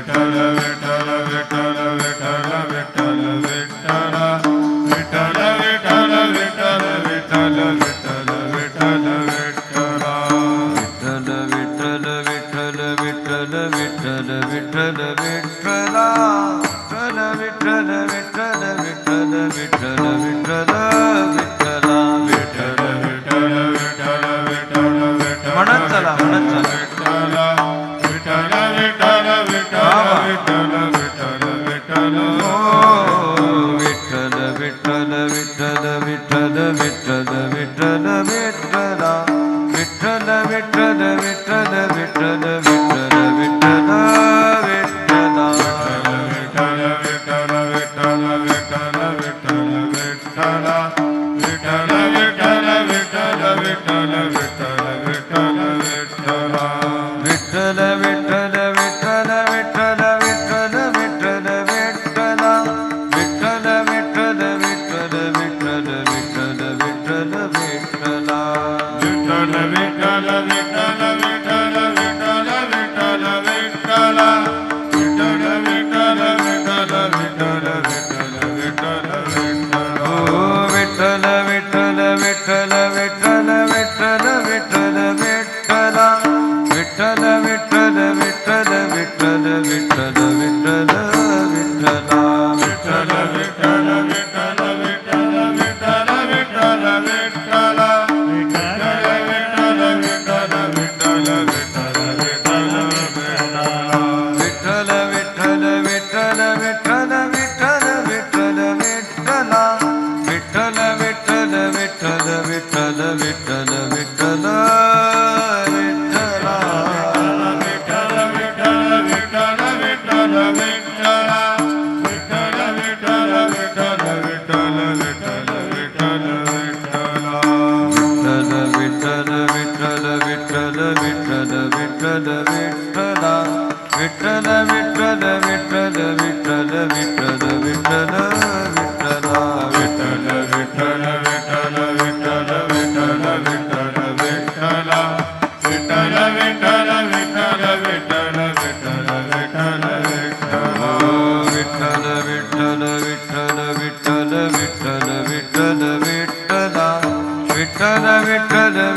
Vithal Vithal trada, trada, trada.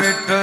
விட்ட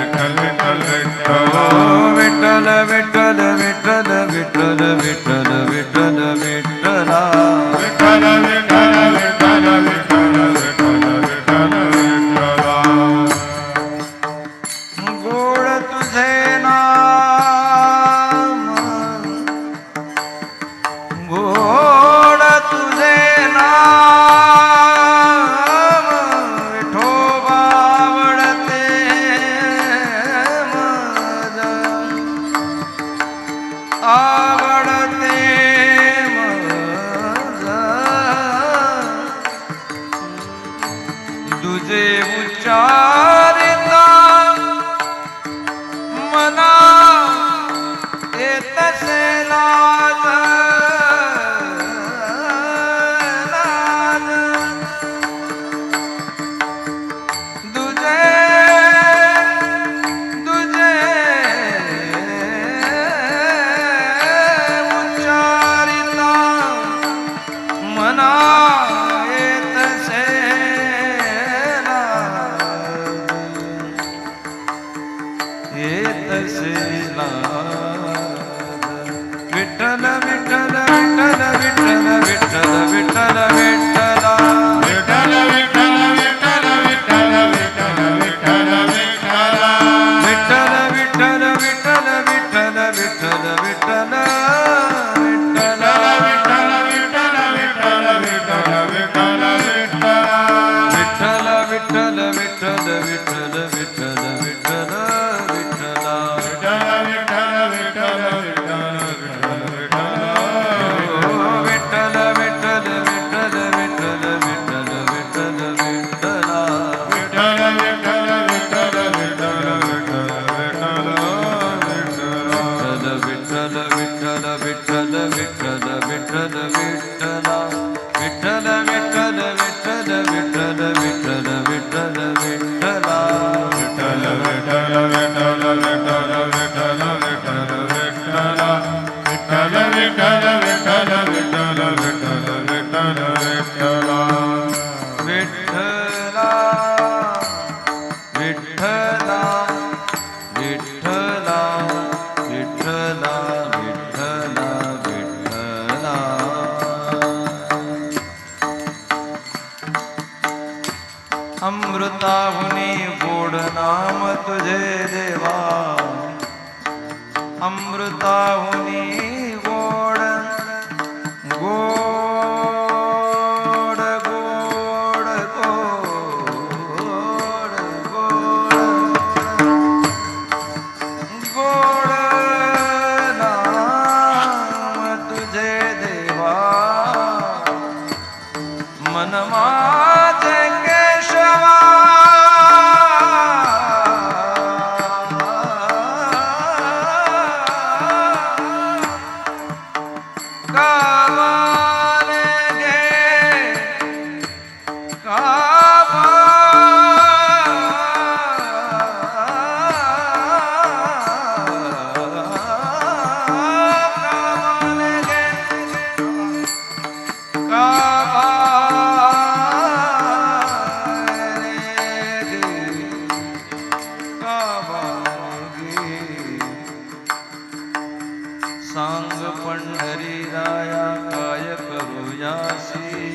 पंढरी राया काय करूयासी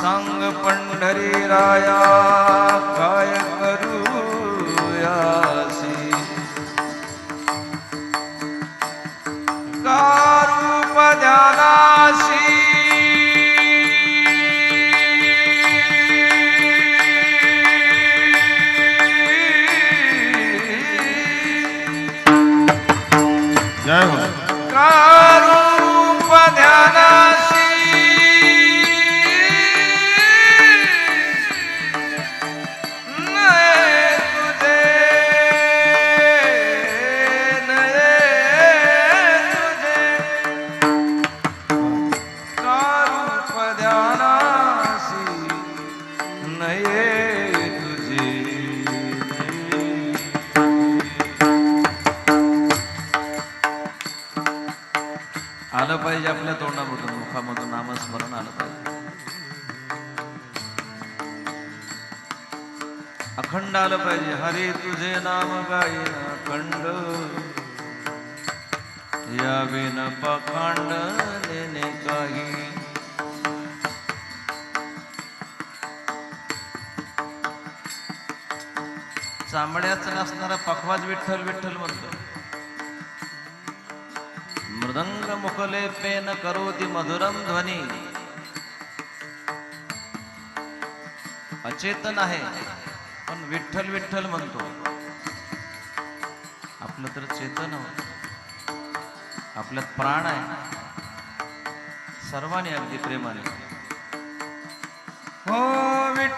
सांग पंढरी राया काय चांबड्याचं नसणारा पखवाज विठ्ठल विठ्ठल म्हणतो. मृदंग मुखले पेन करोती मधुरम ध्वनी. अचेतन आहे पण विठ्ठल विठ्ठल म्हणतो. आपलं तर चेतन हो आपल्यात प्राण आहे. सर्वांनी अगदी प्रेमाने.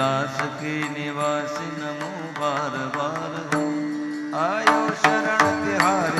कैलाश के निवास नमो बार बार। आयो शरण तिहारे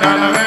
la la la